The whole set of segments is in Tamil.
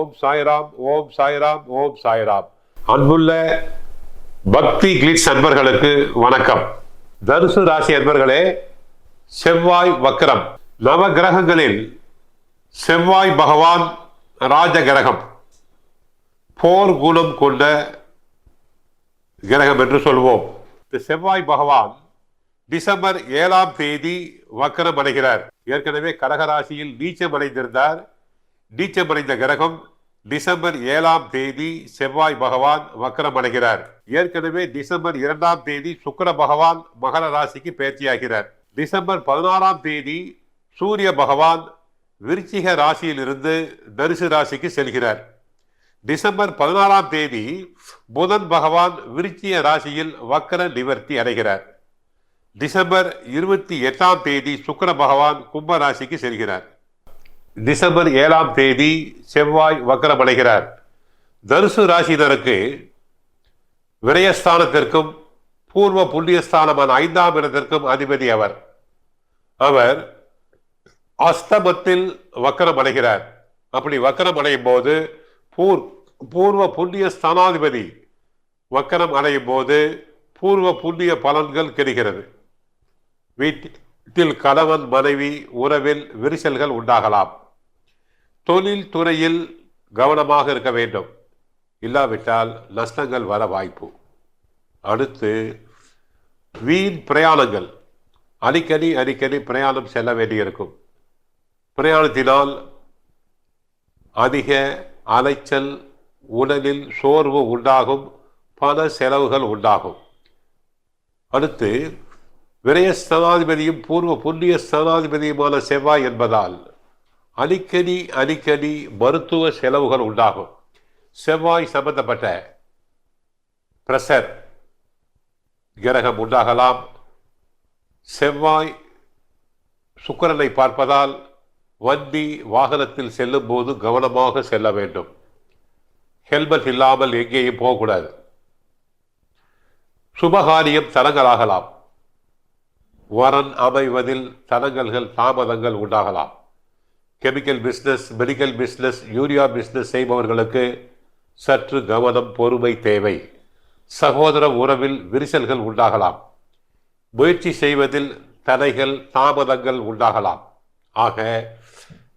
ஓம் சாய்ராம் ஓம் சாய்ராம் ஓம் சாய்ராம். அன்புள்ள பக்தி கிளிட்ஸ் அன்பர்களுக்கு வணக்கம். தனுசு ராசி அன்பர்களே செவ்வாய் வக்கரம் நவ கிரகங்களில் செவ்வாய் பகவான் ராஜ கிரகம். போர் குணம் கொண்ட கிரகம் என்று சொல்வோம். இந்த செவ்வாய் பகவான் டிசம்பர் ஏழாம் தேதி வக்கரம் அடைகிறார். ஏற்கனவே கடகராசியில் நீச்சம் அடைந்திருந்தார். நீச்சமடைந்த கிரகம் டிசம்பர் ஏழாம் தேதி செவ்வாய் பகவான் வக்கரம் அடைகிறார். ஏற்கனவே டிசம்பர் இரண்டாம் தேதி சுக்கர பகவான் மகர ராசிக்கு பயிற்சியாகிறார். டிசம்பர் பதினாறாம் தேதி சூரிய பகவான் விருச்சிக ராசியிலிருந்து தனுசு ராசிக்கு செல்கிறார். டிசம்பர் பதினாறாம் தேதி புதன் பகவான் விருச்சிய ராசியில் வக்கர நிவர்த்தி அடைகிறார். டிசம்பர் இருபத்தி எட்டாம் தேதி சுக்கிர பகவான் கும்ப ராசிக்கு செல்கிறார். டிசம்பர் ஏழாம் தேதி செவ்வாய் வக்கரமடைகிறார். தனுசு ராசியினருக்கு விரயஸ்தானத்திற்கும் பூர்வ புண்ணியஸ்தானமான ஐந்தாம் இடத்திற்கும் அதிபதி அவர். அவர் அஸ்தமத்தில் வக்கரம் அடைகிறார் அப்படி வக்கரம் அடையும் போது பூர் பூர்வ புண்ணிய ஸ்தானாதிபதி வக்கரம் அடையும் போது பூர்வ புண்ணிய பலன்கள் கிடைக்கிறது. வீட்டில் இதில் கணவன் மனைவி உறவில் விரிசல்கள் உண்டாகலாம். தொழில் துறையில் கவனமாக இருக்க வேண்டும். இல்லாவிட்டால் நஷ்டங்கள் வர வாய்ப்பு. அடுத்து வீண் பிரயாணங்கள். அடிக்கடி அடிக்கடி பிரயாணம் செல்ல வேண்டியிருக்கும். பிரயாணத்தினால் அதிக அலைச்சல் உடலில் சோர்வு உண்டாகும் பல செலவுகள் உண்டாகும். அடுத்து விரயஸ்தனாதிபதியும் பூர்வ புண்ணிய ஸ்தனாதிபதியுமான செவ்வாய் என்பதால் அடிக்கடி அடிக்கடி மருத்துவ செலவுகள் உண்டாகும். செவ்வாய் சம்பந்தப்பட்ட பிரஷர் கிரகம் உண்டாகலாம். செவ்வாய் சுக்கரனை பார்ப்பதால் வண்டி வாகனத்தில் செல்லும் போது கவனமாக செல்ல வேண்டும். ஹெல்மெட் இல்லாமல் எங்கேயும் போகக்கூடாது. சுபகாரியம் தரங்களாகலாம் வரன் அமைவதில் தடங்கல்கள் தாமதங்கள் உண்டாகலாம். Chemical business medical business urea business செய்பவர்களுக்கு சற்று கவனம் பொறுமை தேவை. சகோதர உறவில் விரிசல்கள் உண்டாகலாம். முயற்சி செய்வதில் தடைகள் தாமதங்கள் உண்டாகலாம். ஆக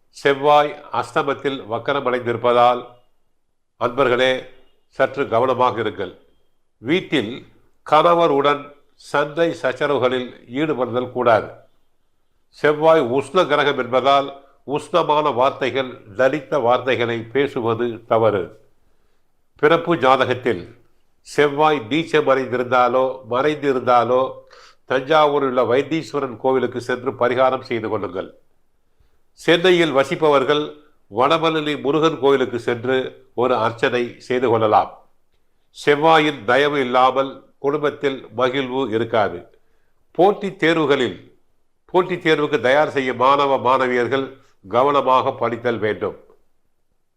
செவ்வாய் அஸ்தமத்தில் வக்கரமடைந்திருப்பதால் அன்பர்களே சற்று கவனமாக இருங்கள். வீட்டில் கணவருடன் சண்டை சச்சரவுகளில் ஈடுபடுதல் கூடாது. செவ்வாய் உஷ்ண கிரகம் என்பதால் உஷ்ணமான வார்த்தைகள் தலித்த வார்த்தைகளை பேசுவது தவறு. பிறப்பு ஜாதகத்தில் செவ்வாய் நீச்சம் மறைந்திருந்தாலோ மறைந்திருந்தாலோ தஞ்சாவூரில் உள்ள வைத்தீஸ்வரன் கோவிலுக்கு சென்று பரிகாரம் செய்து கொள்ளுங்கள். சென்னையில் வசிப்பவர்கள் வடமலி முருகன் கோவிலுக்கு சென்று ஒரு அர்ச்சனை செய்து கொள்ளலாம். செவ்வாயின் தயவு இல்லாமல் குடும்பத்தில் மகிழ்வு இருக்காது. போட்டித் தேர்வுகளில் போட்டித் தேர்வுக்கு தயார் செய்யும் மாணவ மாணவியர்கள் கவனமாக படித்தல் வேண்டும்.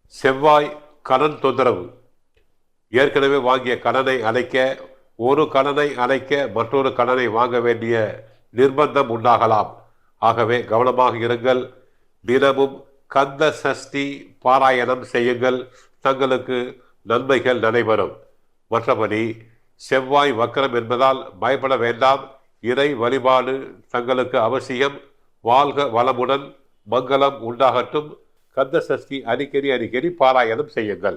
செவ்வாய் கடன் தொந்தரவு. ஏற்கனவே வாங்கிய கடனை அடைக்க ஒரு கடனை அடைக்க மற்றொரு கடனை வாங்க வேண்டிய நிர்பந்தம் உண்டாகலாம். ஆகவே கவனமாக இருங்கள். தினமும் கந்த சஷ்டி பாராயணம் செய்யுங்கள். தங்களுக்கு நன்மைகள் நடைபெறும். மற்றபடி செவ்வாய் வக்கரம் என்பதால் பயப்பட வேண்டாம். இறை வழிபாடு தங்களுக்கு அவசியம். வாழ்க வளமுடன் மங்களம் உண்டாகட்டும். கந்த சஷ்டி அடிக்கடி அடிக்கடி பாராயணம் செய்யுங்கள்.